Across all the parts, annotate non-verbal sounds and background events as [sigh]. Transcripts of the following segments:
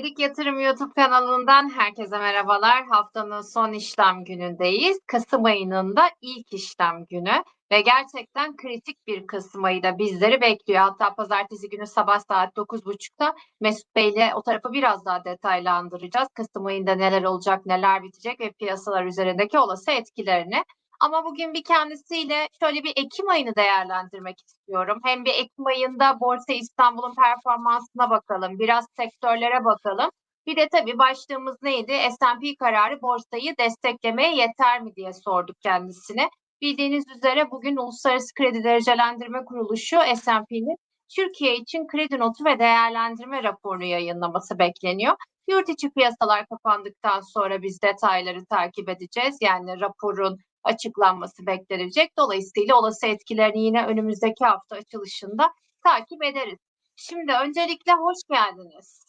Gedik Yatırım YouTube kanalından herkese merhabalar. Haftanın son işlem günündeyiz. Kasım ayının da ilk işlem günü ve gerçekten kritik bir Kasım ayı da bizleri bekliyor. Hatta pazartesi günü sabah saat 9.30'da Mesut Bey ile o tarafı biraz daha detaylandıracağız. Kasım ayında neler olacak, neler bitecek ve piyasalar üzerindeki olası etkilerini. Ama bugün bir kendisiyle şöyle bir Ekim ayını değerlendirmek istiyorum. Hem bir Ekim ayında Borsa İstanbul'un performansına bakalım, biraz sektörlere bakalım. Bir de tabii başlığımız neydi? S&P kararı borsayı desteklemeye yeter mi diye sorduk kendisine. Bildiğiniz üzere bugün Uluslararası Kredi Derecelendirme Kuruluşu S&P'nin Türkiye için kredi notu ve değerlendirme raporunu yayınlaması bekleniyor. Yurt içi piyasalar kapandıktan sonra biz detayları takip edeceğiz. Yani raporun açıklanması beklenilecek. Dolayısıyla olası etkilerini yine önümüzdeki hafta açılışında takip ederiz. Şimdi öncelikle hoş geldiniz.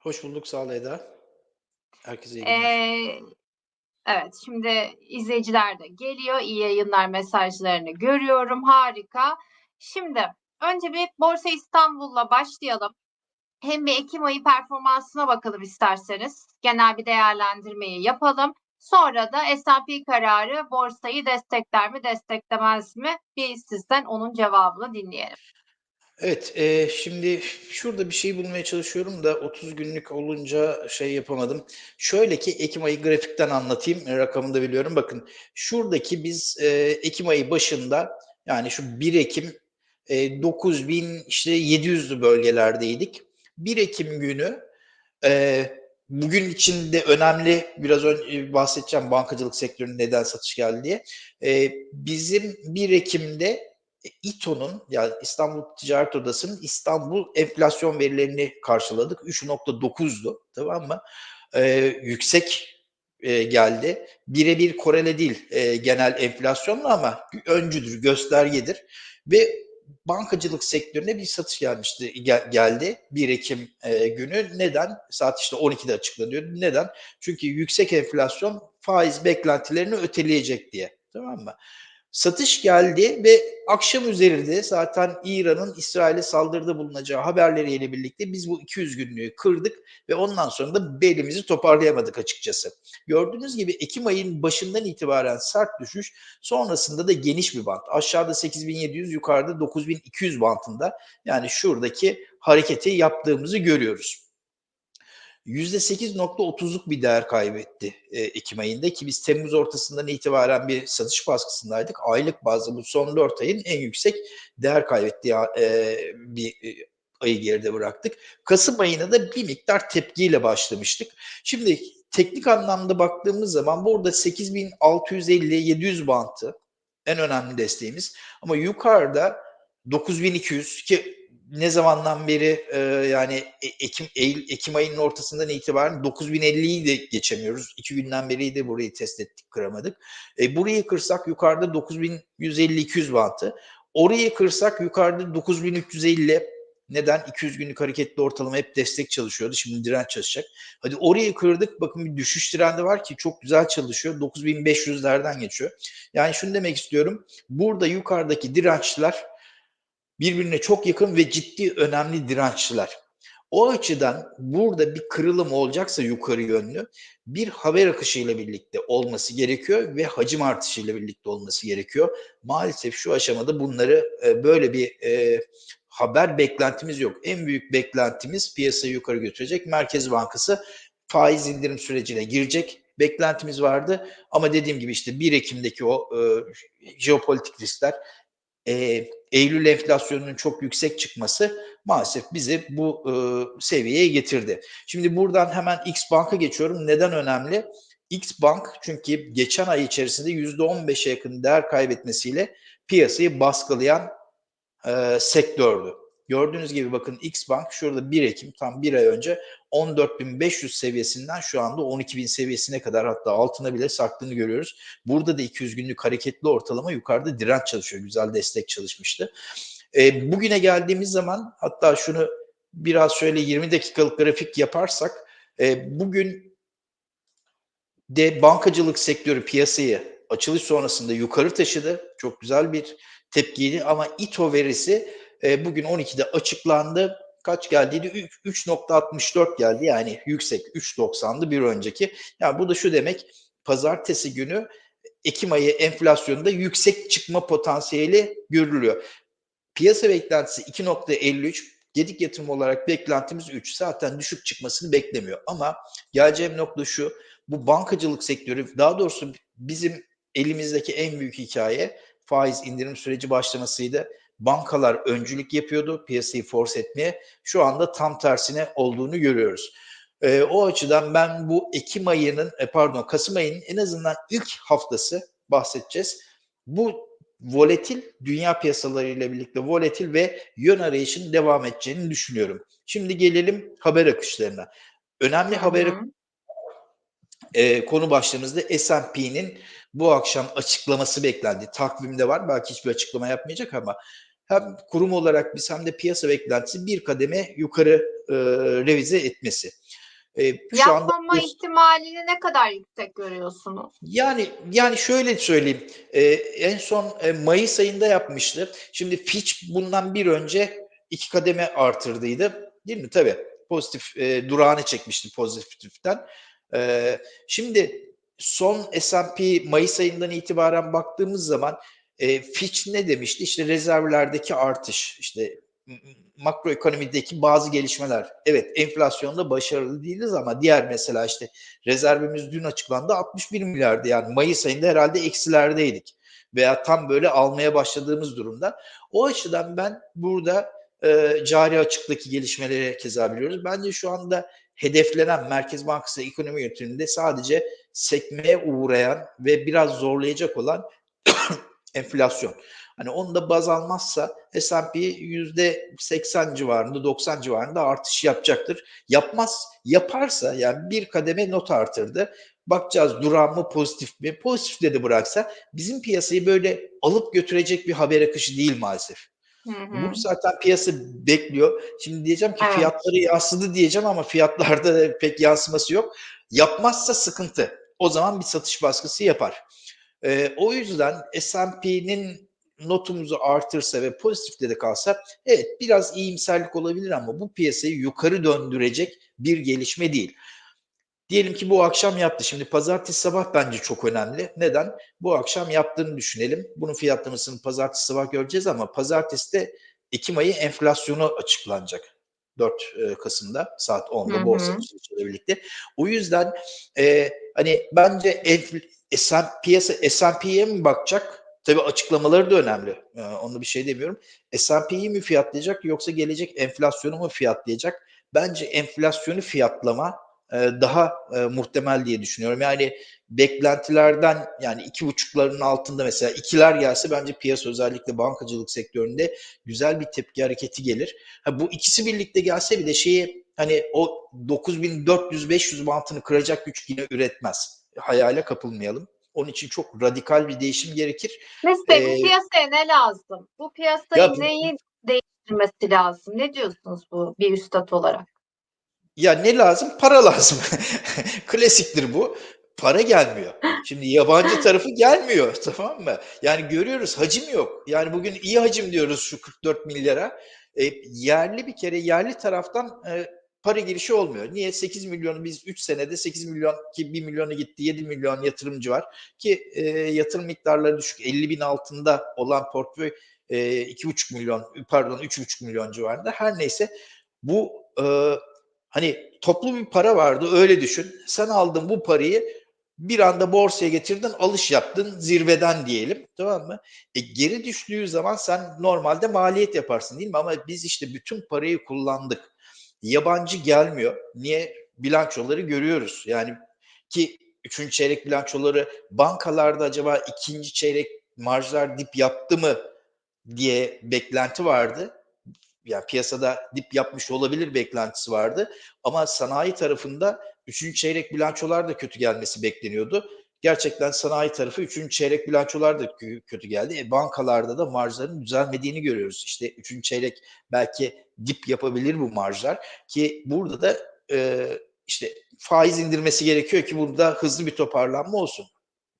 Hoş bulduk sağ ol Eda. Herkese iyi günler. Ee, evet şimdi izleyiciler de geliyor. İyi yayınlar mesajlarını görüyorum. Harika. Şimdi önce bir Borsa İstanbul'la başlayalım. Hem bir Ekim ayı performansına bakalım isterseniz. Genel bir değerlendirmeyi yapalım. Sonra da S&P kararı borsayı destekler mi desteklemez mi? Bir sizden onun cevabını dinleyelim. Evet, e, şimdi şurada bir şey bulmaya çalışıyorum da 30 günlük olunca şey yapamadım. Şöyle ki Ekim ayı grafikten anlatayım. E, rakamını da biliyorum. Bakın şuradaki biz e, Ekim ayı başında yani şu 1 Ekim e, 9000 işte 700'lü bölgelerdeydik. 1 Ekim günü e, bugün için de önemli biraz önce bahsedeceğim bankacılık sektörünün neden satış geldi diye. E, bizim 1 Ekim'de İTO'nun yani İstanbul Ticaret Odası'nın İstanbul enflasyon verilerini karşıladık. 3.9'du tamam mı? Ee, yüksek e, geldi. Birebir korele değil e, genel enflasyonla ama öncüdür, göstergedir. Ve bankacılık sektörüne bir satış gelmişti gel, geldi 1 Ekim e, günü. Neden? Saat işte 12'de açıklanıyor. Neden? Çünkü yüksek enflasyon faiz beklentilerini öteleyecek diye. Tamam mı? Satış geldi ve akşam üzerinde zaten İran'ın İsrail'e saldırıda bulunacağı haberleriyle birlikte biz bu 200 günlüğü kırdık ve ondan sonra da belimizi toparlayamadık açıkçası. Gördüğünüz gibi Ekim ayının başından itibaren sert düşüş sonrasında da geniş bir bant. Aşağıda 8700 yukarıda 9200 bantında yani şuradaki hareketi yaptığımızı görüyoruz. %8.30'luk bir değer kaybetti e, Ekim ayında ki biz Temmuz ortasından itibaren bir satış baskısındaydık. Aylık bazda bu son 4 ayın en yüksek değer kaybettiği e, bir e, ayı geride bıraktık. Kasım ayına da bir miktar tepkiyle başlamıştık. Şimdi teknik anlamda baktığımız zaman burada 8650-700 bantı en önemli desteğimiz. Ama yukarıda 9200 ki ne zamandan beri e, yani e, Ekim Eylül, Ekim ayının ortasından itibaren 9050'yi de geçemiyoruz. İki günden beri de burayı test ettik kıramadık. E, burayı kırsak yukarıda 9150-200 bantı. Orayı kırsak yukarıda 9350 neden? 200 günlük hareketli ortalama hep destek çalışıyordu. Şimdi direnç çalışacak. Hadi orayı kırdık. Bakın bir düşüş trendi var ki çok güzel çalışıyor. 9500'lerden geçiyor. Yani şunu demek istiyorum. Burada yukarıdaki dirençler birbirine çok yakın ve ciddi önemli dirençler. O açıdan burada bir kırılım olacaksa yukarı yönlü bir haber akışıyla birlikte olması gerekiyor ve hacim artışıyla birlikte olması gerekiyor. Maalesef şu aşamada bunları e, böyle bir e, haber beklentimiz yok. En büyük beklentimiz piyasayı yukarı götürecek. Merkez Bankası faiz indirim sürecine girecek beklentimiz vardı. Ama dediğim gibi işte 1 Ekim'deki o e, jeopolitik riskler e, Eylül enflasyonunun çok yüksek çıkması maalesef bizi bu e, seviyeye getirdi. Şimdi buradan hemen X Bank'a geçiyorum. Neden önemli? X Bank çünkü geçen ay içerisinde %15'e yakın değer kaybetmesiyle piyasayı baskılayan e, sektördü. Gördüğünüz gibi bakın X Bank şurada 1 Ekim tam bir ay önce 14.500 seviyesinden şu anda 12.000 seviyesine kadar hatta altına bile sarktığını görüyoruz. Burada da 200 günlük hareketli ortalama yukarıda direnç çalışıyor. Güzel destek çalışmıştı. E, bugüne geldiğimiz zaman hatta şunu biraz şöyle 20 dakikalık grafik yaparsak e, bugün de bankacılık sektörü piyasayı açılış sonrasında yukarı taşıdı. Çok güzel bir tepkiydi ama İTO verisi e, bugün 12'de açıklandı kaç geldiydi? Üç- 3.64 geldi yani yüksek 3.90'dı bir önceki. Yani bu da şu demek pazartesi günü Ekim ayı enflasyonunda yüksek çıkma potansiyeli görülüyor. Piyasa beklentisi 2.53, gedik yatırım olarak beklentimiz 3. Zaten düşük çıkmasını beklemiyor. Ama geleceğim nokta şu, bu bankacılık sektörü, daha doğrusu bizim elimizdeki en büyük hikaye faiz indirim süreci başlamasıydı. Bankalar öncülük yapıyordu piyasayı force etmeye. Şu anda tam tersine olduğunu görüyoruz. Ee, o açıdan ben bu Ekim ayının, e, pardon Kasım ayının en azından ilk haftası bahsedeceğiz. Bu volatil dünya piyasaları ile birlikte volatil ve yön arayışının devam edeceğini düşünüyorum. Şimdi gelelim haber akışlarına. Önemli haber e, konu başlığımızda S&P'nin bu akşam açıklaması beklendi. Takvimde var. Belki hiçbir açıklama yapmayacak ama hem kurum olarak biz hem de piyasa beklentisi bir kademe yukarı e, revize etmesi. E, şu anda Yapmama ihtimalini ne kadar yüksek görüyorsunuz? Yani yani şöyle söyleyeyim. Ee, en son e, Mayıs ayında yapmıştı. Şimdi Fitch bundan bir önce iki kademe artırdıydı. Değil mi? Tabii. Pozitif e, durağını çekmişti pozitiften. Ee, şimdi son S&P Mayıs ayından itibaren baktığımız zaman e, Fitch ne demişti? İşte rezervlerdeki artış, işte makroekonomideki bazı gelişmeler. Evet enflasyonda başarılı değiliz ama diğer mesela işte rezervimiz dün açıklandı 61 milyardı yani Mayıs ayında herhalde eksilerdeydik veya tam böyle almaya başladığımız durumda. O açıdan ben burada e, cari açıktaki gelişmeleri keza biliyoruz. Bence şu anda hedeflenen Merkez Bankası ekonomi yönetiminde sadece sekmeye uğrayan ve biraz zorlayacak olan enflasyon. Hani onu da baz almazsa S&P %80 civarında 90 civarında artış yapacaktır. Yapmaz, yaparsa yani bir kademe not artırdı. Bakacağız duran mı pozitif mi? Pozitif dedi bıraksa bizim piyasayı böyle alıp götürecek bir haber akışı değil maalesef. Hı hı. Bunu zaten piyasa bekliyor. Şimdi diyeceğim ki Evet. fiyatları yansıdı diyeceğim ama fiyatlarda da pek yansıması yok. Yapmazsa sıkıntı. O zaman bir satış baskısı yapar. Ee, o yüzden S&P'nin notumuzu artırsa ve pozitifte de kalsa evet biraz iyimserlik olabilir ama bu piyasayı yukarı döndürecek bir gelişme değil. Diyelim ki bu akşam yaptı. Şimdi pazartesi sabah bence çok önemli. Neden? Bu akşam yaptığını düşünelim. Bunun fiyatlamasını pazartesi sabah göreceğiz ama pazartesi de Ekim ayı enflasyonu açıklanacak. 4 e, Kasım'da saat 10'da Hı borsa açılışıyla birlikte. O yüzden e, hani bence enfl- S&P piyasa S&P'ye mi bakacak? Tabii açıklamaları da önemli. E, onda bir şey demiyorum. S&P'yi mi fiyatlayacak yoksa gelecek enflasyonu mu fiyatlayacak? Bence enflasyonu fiyatlama e, daha e, muhtemel diye düşünüyorum. Yani beklentilerden yani iki buçukların altında mesela ikiler gelse bence piyasa özellikle bankacılık sektöründe güzel bir tepki hareketi gelir. Ha, bu ikisi birlikte gelse bir de şeyi hani o 9400-500 bantını kıracak güç yine üretmez. Hayale kapılmayalım. Onun için çok radikal bir değişim gerekir. Mesela bu Ee, piyasaya ne lazım? Bu piyasayı Ya bu- neyi değiştirmesi lazım? Ne diyorsunuz bu bir üstad olarak? Ya ne lazım? Para [laughs] lazım. Klasiktir bu. Para gelmiyor. Şimdi yabancı tarafı gelmiyor [laughs] tamam mı? Yani görüyoruz hacim yok. Yani bugün iyi hacim diyoruz şu 44 milyara. E, yerli bir kere yerli taraftan e, para girişi olmuyor. Niye? 8 milyonu biz 3 senede 8 milyon ki 1 milyonu gitti 7 milyon yatırımcı var. Ki e, yatırım miktarları düşük 50 bin altında olan portföy e, 2,5 milyon pardon 3,5 milyon civarında. Her neyse bu e, Hani toplu bir para vardı öyle düşün. Sen aldın bu parayı bir anda borsaya getirdin alış yaptın zirveden diyelim tamam mı? E, geri düştüğü zaman sen normalde maliyet yaparsın değil mi? Ama biz işte bütün parayı kullandık. Yabancı gelmiyor. Niye? Bilançoları görüyoruz. Yani ki üçüncü çeyrek bilançoları bankalarda acaba ikinci çeyrek marjlar dip yaptı mı diye beklenti vardı yani piyasada dip yapmış olabilir beklentisi vardı. Ama sanayi tarafında 3. çeyrek bilançolar da kötü gelmesi bekleniyordu. Gerçekten sanayi tarafı 3. çeyrek bilançolar da kö- kötü geldi. E, bankalarda da marjların düzelmediğini görüyoruz. İşte 3. çeyrek belki dip yapabilir bu marjlar ki burada da e, işte faiz indirmesi gerekiyor ki burada hızlı bir toparlanma olsun.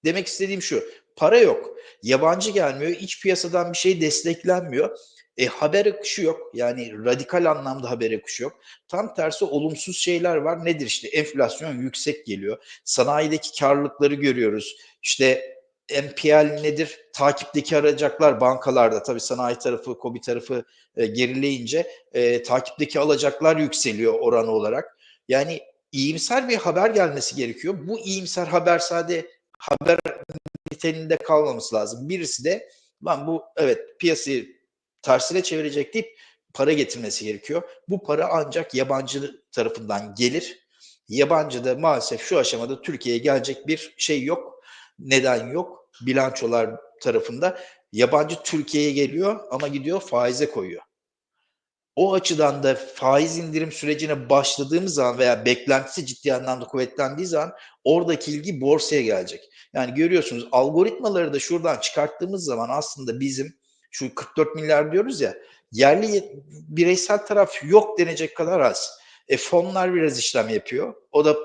Demek istediğim şu. Para yok. Yabancı gelmiyor. iç piyasadan bir şey desteklenmiyor. E, haber akışı yok. Yani radikal anlamda haber akışı yok. Tam tersi olumsuz şeyler var. Nedir işte enflasyon yüksek geliyor. Sanayideki karlılıkları görüyoruz. İşte NPL nedir? Takipteki alacaklar bankalarda tabii sanayi tarafı, KOBİ tarafı e, gerileyince e, takipteki alacaklar yükseliyor oran olarak. Yani iyimser bir haber gelmesi gerekiyor. Bu iyimser haber sade haber niteliğinde kalmaması lazım. Birisi de lan bu evet piyasayı tersine çevirecek deyip para getirmesi gerekiyor. Bu para ancak yabancı tarafından gelir. Yabancı da maalesef şu aşamada Türkiye'ye gelecek bir şey yok. Neden yok? Bilançolar tarafında yabancı Türkiye'ye geliyor ama gidiyor faize koyuyor. O açıdan da faiz indirim sürecine başladığımız zaman veya beklentisi ciddi anlamda kuvvetlendiği zaman oradaki ilgi borsaya gelecek. Yani görüyorsunuz algoritmaları da şuradan çıkarttığımız zaman aslında bizim şu 44 milyar diyoruz ya yerli bireysel taraf yok denecek kadar az. E, fonlar biraz işlem yapıyor. O da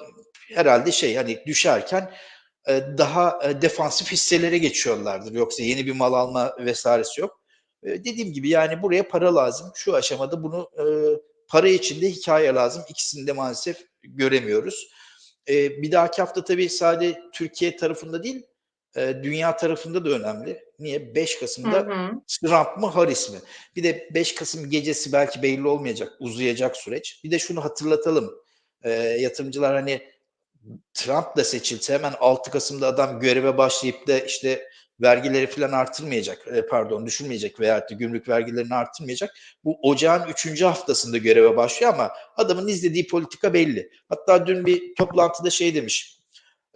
herhalde şey hani düşerken e, daha e, defansif hisselere geçiyorlardır. Yoksa yeni bir mal alma vesairesi yok. E, dediğim gibi yani buraya para lazım. Şu aşamada bunu e, para içinde hikaye lazım. İkisini de maalesef göremiyoruz. E, bir dahaki hafta tabii sadece Türkiye tarafında değil e, dünya tarafında da önemli. Niye? 5 Kasım'da Hı hı. Trump mı Harris mi? Bir de 5 Kasım gecesi belki belli olmayacak, uzayacak süreç. Bir de şunu hatırlatalım. E, yatırımcılar hani Trump da seçilse hemen 6 Kasım'da adam göreve başlayıp da işte vergileri falan artırmayacak, e, pardon düşürmeyecek veya da gümrük vergilerini artırmayacak. Bu ocağın 3. haftasında göreve başlıyor ama adamın izlediği politika belli. Hatta dün bir toplantıda şey demiş,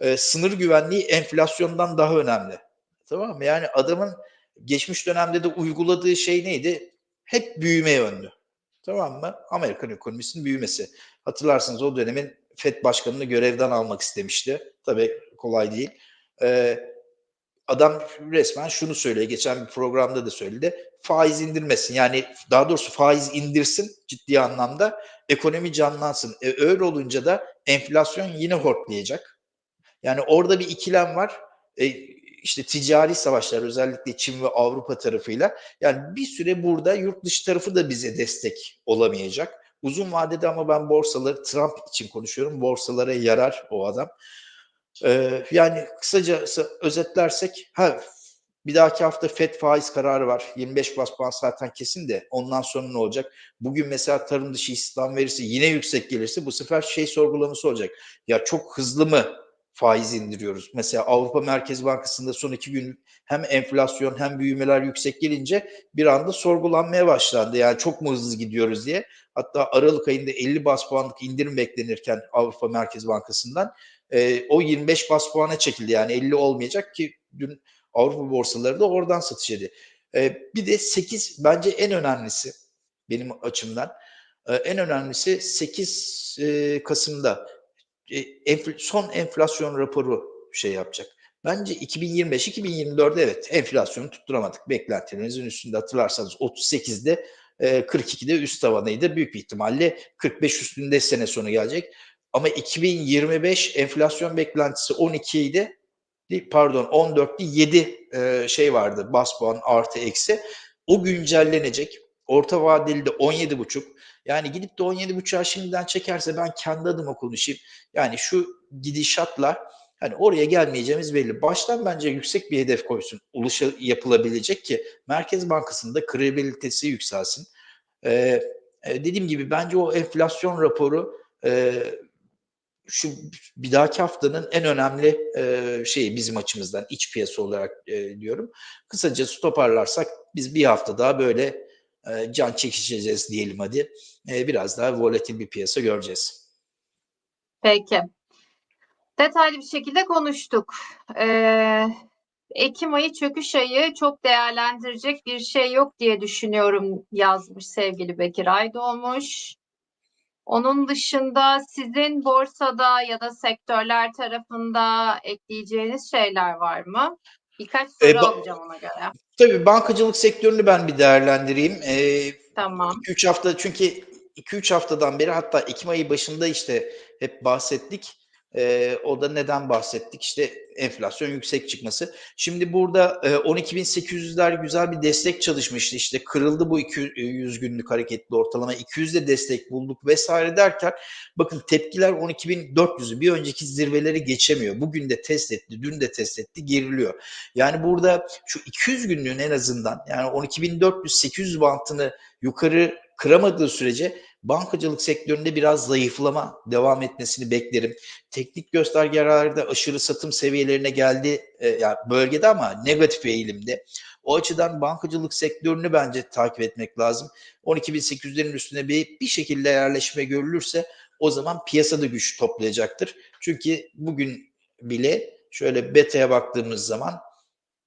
e, sınır güvenliği enflasyondan daha önemli. Tamam mı? Yani adamın geçmiş dönemde de uyguladığı şey neydi? Hep büyüme yönlü. Tamam mı? Amerikan ekonomisinin büyümesi. Hatırlarsınız o dönemin FED başkanını görevden almak istemişti. Tabii kolay değil. Ee, adam resmen şunu söylüyor. Geçen bir programda da söyledi. Faiz indirmesin. Yani daha doğrusu faiz indirsin ciddi anlamda. Ekonomi canlansın. E, öyle olunca da enflasyon yine hortlayacak. Yani orada bir ikilem var. E, işte ticari savaşlar özellikle Çin ve Avrupa tarafıyla yani bir süre burada yurt dışı tarafı da bize destek olamayacak. Uzun vadede ama ben borsaları Trump için konuşuyorum. Borsalara yarar o adam. Ee, yani kısaca özetlersek ha bir dahaki hafta FED faiz kararı var. 25 bas puan zaten kesin de ondan sonra ne olacak? Bugün mesela tarım dışı istihdam verisi yine yüksek gelirse bu sefer şey sorgulaması olacak. Ya çok hızlı mı faiz indiriyoruz. Mesela Avrupa Merkez Bankası'nda son iki gün hem enflasyon hem büyümeler yüksek gelince bir anda sorgulanmaya başlandı. Yani çok mu hızlı gidiyoruz diye. Hatta Aralık ayında 50 bas puanlık indirim beklenirken Avrupa Merkez Bankası'ndan e, o 25 bas puana çekildi. Yani 50 olmayacak ki dün Avrupa borsaları da oradan satış edildi. E, bir de 8 bence en önemlisi benim açımdan e, en önemlisi 8 e, Kasım'da son enflasyon raporu şey yapacak. Bence 2025-2024'de evet enflasyonu tutturamadık. Beklentilerimizin üstünde hatırlarsanız 38'de e, 42'de üst tavanıydı. Büyük bir ihtimalle 45 üstünde sene sonu gelecek. Ama 2025 enflasyon beklentisi 12 idi. Pardon 14'te 7 e, şey vardı bas puan artı eksi. O güncellenecek. Orta vadeli de 17,5. Yani gidip de 17,5'a şimdiden çekerse ben kendi adıma konuşayım. Yani şu gidişatla hani oraya gelmeyeceğimiz belli. Baştan bence yüksek bir hedef koysun. Ulaşa yapılabilecek ki Merkez Bankası'nda kredibilitesi yükselsin. Ee, dediğim gibi bence o enflasyon raporu e, şu bir dahaki haftanın en önemli e, şeyi bizim açımızdan iç piyasa olarak e, diyorum. Kısaca toparlarsak biz bir hafta daha böyle e, can çekişeceğiz diyelim hadi. E, biraz daha volatil bir piyasa göreceğiz. Peki. Detaylı bir şekilde konuştuk. Ee, Ekim ayı çöküş ayı çok değerlendirecek bir şey yok diye düşünüyorum yazmış sevgili Bekir Aydoğmuş. Onun dışında sizin borsada ya da sektörler tarafında ekleyeceğiniz şeyler var mı? Birkaç soru e, alacağım ona göre. Tabii bankacılık sektörünü ben bir değerlendireyim. E, tamam. 2-3 hafta çünkü 2-3 haftadan beri hatta Ekim ayı başında işte hep bahsettik. E, o da neden bahsettik? İşte enflasyon yüksek çıkması. Şimdi burada e, 12.800'ler güzel bir destek çalışmıştı. İşte kırıldı bu 200 günlük hareketli ortalama. 200'de destek bulduk vesaire derken bakın tepkiler 12.400'ü bir önceki zirveleri geçemiyor. Bugün de test etti, dün de test etti, geriliyor. Yani burada şu 200 günlüğün en azından yani 12.400-800 bantını yukarı kıramadığı sürece bankacılık sektöründe biraz zayıflama devam etmesini beklerim. Teknik göstergelerde aşırı satım seviyelerine geldi e, yani bölgede ama negatif eğilimde. O açıdan bankacılık sektörünü bence takip etmek lazım. 12.800'lerin üstüne bir, bir şekilde yerleşme görülürse o zaman piyasada güç toplayacaktır. Çünkü bugün bile şöyle beta'ya baktığımız zaman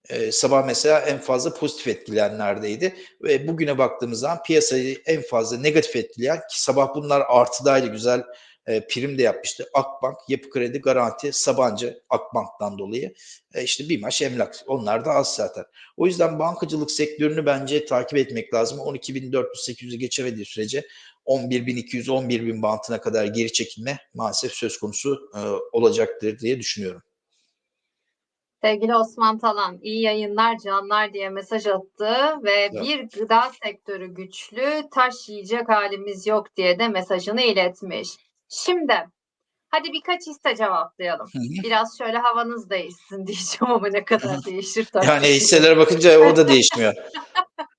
e, sabah mesela en fazla pozitif etkileyenlerdeydi ve bugüne baktığımız zaman piyasayı en fazla negatif etkileyen ki sabah bunlar artıdaydı güzel e, prim de yapmıştı. Akbank, Yapı Kredi, Garanti, Sabancı Akbank'tan dolayı e, işte bir maç emlak onlar da az zaten. O yüzden bankacılık sektörünü bence takip etmek lazım. 12.400-800'ü geçemediği sürece 11.200 11.000 bantına kadar geri çekilme maalesef söz konusu e, olacaktır diye düşünüyorum. Sevgili Osman Talan, iyi yayınlar, canlar diye mesaj attı ve Evet. bir gıda sektörü güçlü, taş yiyecek halimiz yok diye de mesajını iletmiş. Şimdi, hadi birkaç hisse cevaplayalım. Biraz şöyle havanız değişsin diyeceğim ama ne kadar değişir tabii. Yani hisselere bakınca o da değişmiyor. [laughs]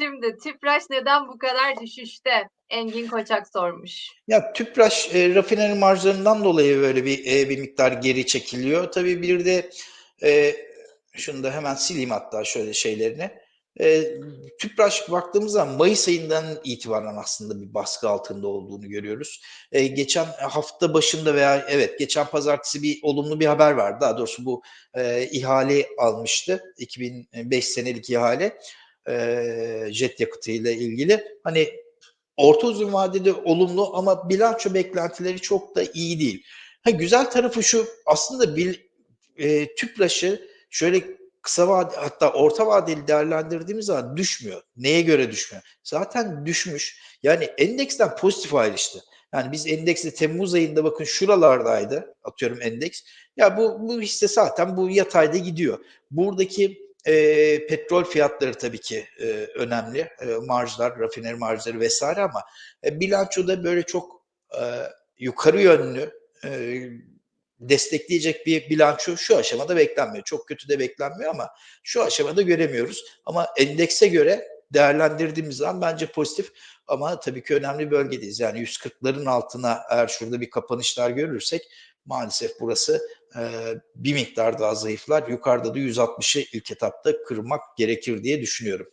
Şimdi, Tüpraş neden bu kadar düşüşte? Engin Koçak sormuş. Ya Tüpraş e, rafineri marjlarından dolayı böyle bir e, bir miktar geri çekiliyor. Tabii bir de e, şunu da hemen sileyim hatta şöyle şeylerini. E, Tüpraş baktığımız zaman Mayıs ayından itibaren aslında bir baskı altında olduğunu görüyoruz. E, geçen hafta başında veya evet geçen pazartesi bir olumlu bir haber vardı. Daha doğrusu bu e, ihale almıştı. 2005 senelik ihale e, jet yakıtı ile ilgili. Hani orta uzun vadede olumlu ama bilanço beklentileri çok da iyi değil. Ha, güzel tarafı şu aslında bir e, tüpraşı şöyle kısa vade hatta orta vadeli değerlendirdiğimiz zaman düşmüyor. Neye göre düşmüyor? Zaten düşmüş. Yani endeksten pozitif ayrıştı. Yani biz endekste Temmuz ayında bakın şuralardaydı atıyorum endeks. Ya bu, bu hisse zaten bu yatayda gidiyor. Buradaki e, petrol fiyatları tabii ki e, önemli. E, marjlar, rafineri marjları vesaire ama e, bilançoda böyle çok e, yukarı yönlü e, destekleyecek bir bilanço şu aşamada beklenmiyor. Çok kötü de beklenmiyor ama şu aşamada göremiyoruz. Ama endekse göre değerlendirdiğimiz zaman bence pozitif ama tabii ki önemli bölgedeyiz. Yani 140'ların altına eğer şurada bir kapanışlar görürsek maalesef burası e, bir miktar daha zayıflar. Yukarıda da 160'ı ilk etapta kırmak gerekir diye düşünüyorum.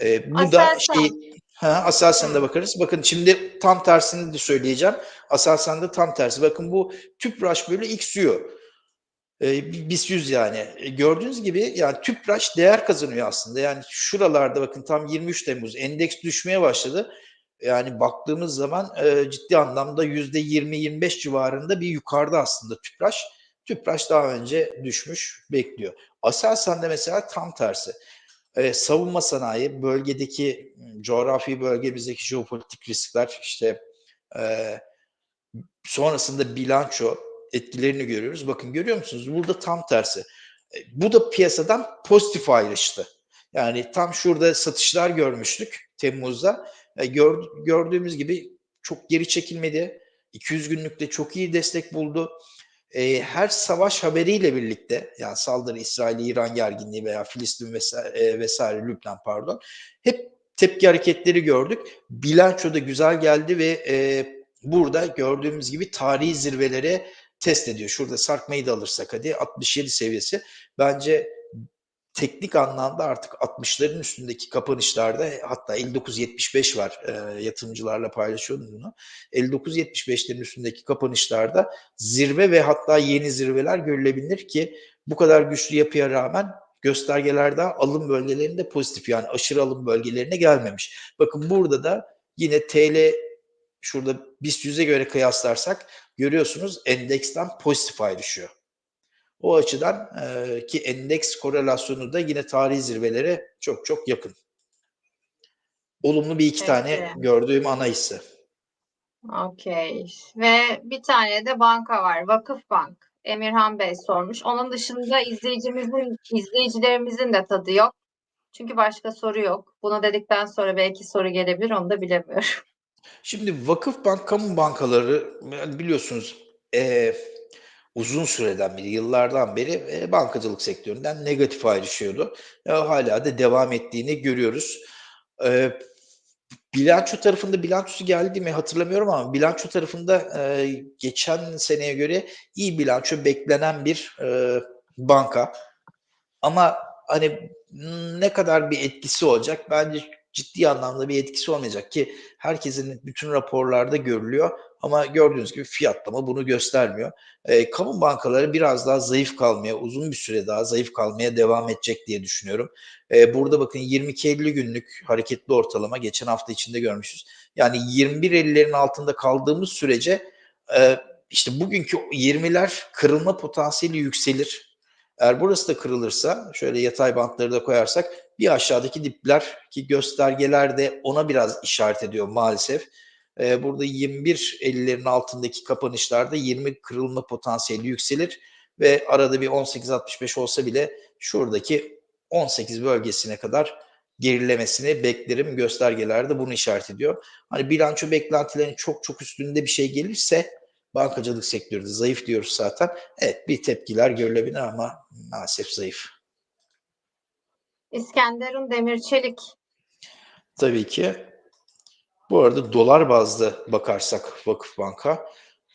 E, bu da Aselsan. şey ha, da bakarız. Bakın şimdi tam tersini de söyleyeceğim. Aselsan'da tam tersi. Bakın bu Tüpraş böyle XU'yor. E, BIST 100 yani. E, gördüğünüz gibi yani Tüpraş değer kazanıyor aslında. Yani şuralarda bakın tam 23 Temmuz endeks düşmeye başladı. Yani baktığımız zaman e, ciddi anlamda %20-25 civarında bir yukarıda aslında Tüpraş. Tüpraş daha önce düşmüş, bekliyor. Aselsan'da mesela tam tersi. E, savunma sanayi, bölgedeki coğrafi bölgemizdeki jeopolitik riskler, işte e, sonrasında bilanço etkilerini görüyoruz. Bakın görüyor musunuz? Burada tam tersi. E, bu da piyasadan pozitif ayrıştı. Yani tam şurada satışlar görmüştük Temmuz'da. E, gör, gördüğümüz gibi çok geri çekilmedi. 200 günlükte çok iyi destek buldu. E, her savaş haberiyle birlikte yani saldırı İsrail-İran gerginliği veya Filistin vesaire, e, vesaire Lübnan pardon hep tepki hareketleri gördük. Bilanço da güzel geldi ve e, burada gördüğümüz gibi tarihi zirvelere test ediyor. Şurada sarkmayı da alırsak hadi 67 seviyesi bence teknik anlamda artık 60'ların üstündeki kapanışlarda hatta 59.75 var e, yatırımcılarla paylaşıyordum bunu. 59.75'lerin üstündeki kapanışlarda zirve ve hatta yeni zirveler görülebilir ki bu kadar güçlü yapıya rağmen göstergelerde alım bölgelerinde pozitif yani aşırı alım bölgelerine gelmemiş. Bakın burada da yine TL şurada BIST 100'e göre kıyaslarsak görüyorsunuz endeksten pozitif ayrışıyor. O açıdan e, ki endeks korelasyonu da yine tarihi zirvelere çok çok yakın. Olumlu bir iki Peki. tane gördüğüm ana hisse. Okey. Ve bir tane de banka var. Vakıfbank. Emirhan Bey sormuş. Onun dışında izleyicimizin, izleyicilerimizin de tadı yok. Çünkü başka soru yok. Bunu dedikten sonra belki soru gelebilir, onu da bilemiyorum. Şimdi Vakıfbank, kamu bankaları biliyorsunuz eee, uzun süreden beri, yıllardan beri eee, bankacılık sektöründen negatif ayrışıyordu. E, hala da devam ettiğini görüyoruz. Eee, bilanço tarafında bilançosu geldi mi hatırlamıyorum ama bilanço tarafında eee, geçen seneye göre iyi bilanço beklenen bir eee, banka. Ama hani m, ne kadar bir etkisi olacak? Bence ciddi anlamda bir etkisi olmayacak ki herkesin bütün raporlarda görülüyor ama gördüğünüz gibi fiyatlama bunu göstermiyor. E, kamu bankaları biraz daha zayıf kalmaya, uzun bir süre daha zayıf kalmaya devam edecek diye düşünüyorum. E, burada bakın 22-50 günlük hareketli ortalama geçen hafta içinde görmüşüz. Yani 21.50'lerin altında kaldığımız sürece e, işte bugünkü 20'ler kırılma potansiyeli yükselir. Eğer burası da kırılırsa şöyle yatay bantları da koyarsak bir aşağıdaki dipler ki göstergeler de ona biraz işaret ediyor maalesef. Ee, burada 21.50'lerin altındaki kapanışlarda 20 kırılma potansiyeli yükselir ve arada bir 18.65 olsa bile şuradaki 18 bölgesine kadar gerilemesini beklerim. Göstergeler de bunu işaret ediyor. Hani bilanço beklentilerinin çok çok üstünde bir şey gelirse bankacılık sektörü de zayıf diyoruz zaten. Evet bir tepkiler görülebilir ama maalesef zayıf. İskenderun Demirçelik. Tabii ki. Bu arada dolar bazlı bakarsak Vakıfbank'a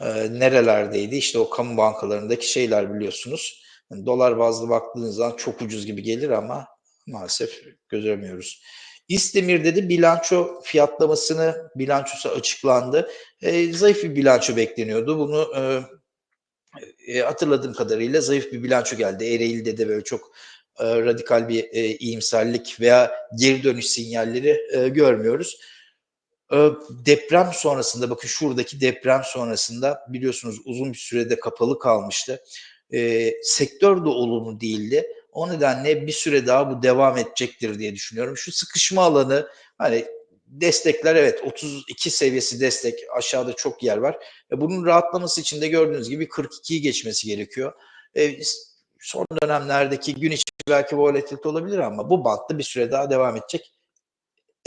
e, nerelerdeydi? İşte o kamu bankalarındaki şeyler biliyorsunuz. Yani dolar bazlı baktığınız zaman çok ucuz gibi gelir ama maalesef göremiyoruz. İstemir'de de bilanço fiyatlamasını, bilançosu açıklandı. E, zayıf bir bilanço bekleniyordu. Bunu e, e, hatırladığım kadarıyla zayıf bir bilanço geldi. Ereğli'de de böyle çok e, radikal bir e, iyimserlik veya geri dönüş sinyalleri e, görmüyoruz. Deprem sonrasında bakın şuradaki deprem sonrasında biliyorsunuz uzun bir sürede kapalı kalmıştı. E, sektör de olumlu değildi. O nedenle bir süre daha bu devam edecektir diye düşünüyorum. Şu sıkışma alanı hani destekler evet 32 seviyesi destek aşağıda çok yer var. E, bunun rahatlaması için de gördüğünüz gibi 42'yi geçmesi gerekiyor. E, son dönemlerdeki gün içi belki volatilite olabilir ama bu bantta bir süre daha devam edecek.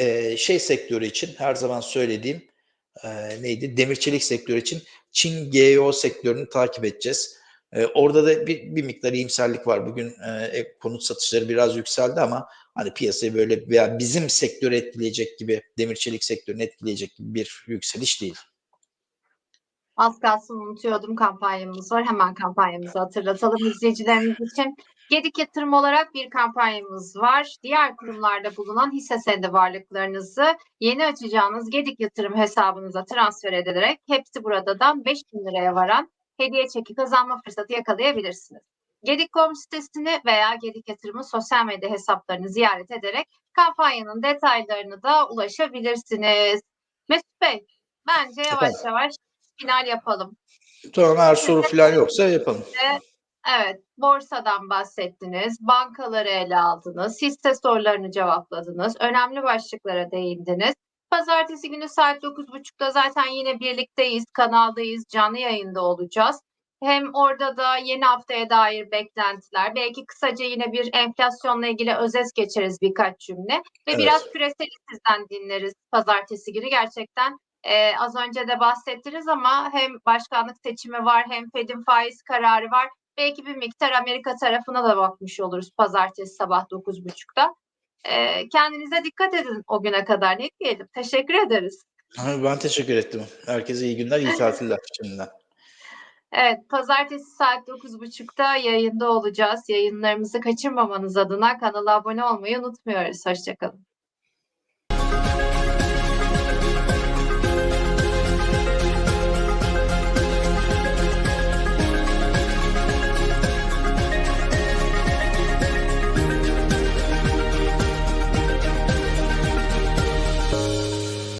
E, şey sektörü için her zaman söylediğim e, neydi? Demir çelik sektörü için Çin GEO sektörünü takip edeceğiz. E, orada da bir, bir miktar iyimserlik var. Bugün e, konut satışları biraz yükseldi ama hani piyasayı böyle veya bizim sektörü etkileyecek gibi, demir çelik sektörünü etkileyecek gibi bir yükseliş değil. Az kalsın unutuyordum kampanyamız var. Hemen kampanyamızı hatırlatalım izleyicilerimiz için. Gedik yatırım olarak bir kampanyamız var. Diğer kurumlarda bulunan hisse senedi varlıklarınızı yeni açacağınız Gedik yatırım hesabınıza transfer edilerek hepsi buradan 5 bin liraya varan hediye çeki kazanma fırsatı yakalayabilirsiniz. Gedik.com sitesini veya Gedik Yatırım'ın sosyal medya hesaplarını ziyaret ederek kampanyanın detaylarını da ulaşabilirsiniz. Mesut Bey, bence yavaş yavaş final yapalım. Tamam eğer soru falan yoksa yapalım. Evet, borsadan bahsettiniz, bankaları ele aldınız, hisse sorularını cevapladınız, önemli başlıklara değindiniz. Pazartesi günü saat 9.30'da zaten yine birlikteyiz, kanaldayız, canlı yayında olacağız. Hem orada da yeni haftaya dair beklentiler, belki kısaca yine bir enflasyonla ilgili özet geçeriz birkaç cümle ve Evet. biraz küreseli sizden dinleriz pazartesi günü. Gerçekten e, az önce de bahsettiniz ama hem başkanlık seçimi var hem Fed'in faiz kararı var. Belki bir miktar Amerika tarafına da bakmış oluruz pazartesi sabah 9.30'da. E, kendinize dikkat edin o güne kadar ne diyelim. Teşekkür ederiz. Ben teşekkür ettim. Herkese iyi günler, iyi tatiller şimdiden. Evet, pazartesi saat 9.30'da yayında olacağız. Yayınlarımızı kaçırmamanız adına kanala abone olmayı unutmuyoruz. Hoşçakalın.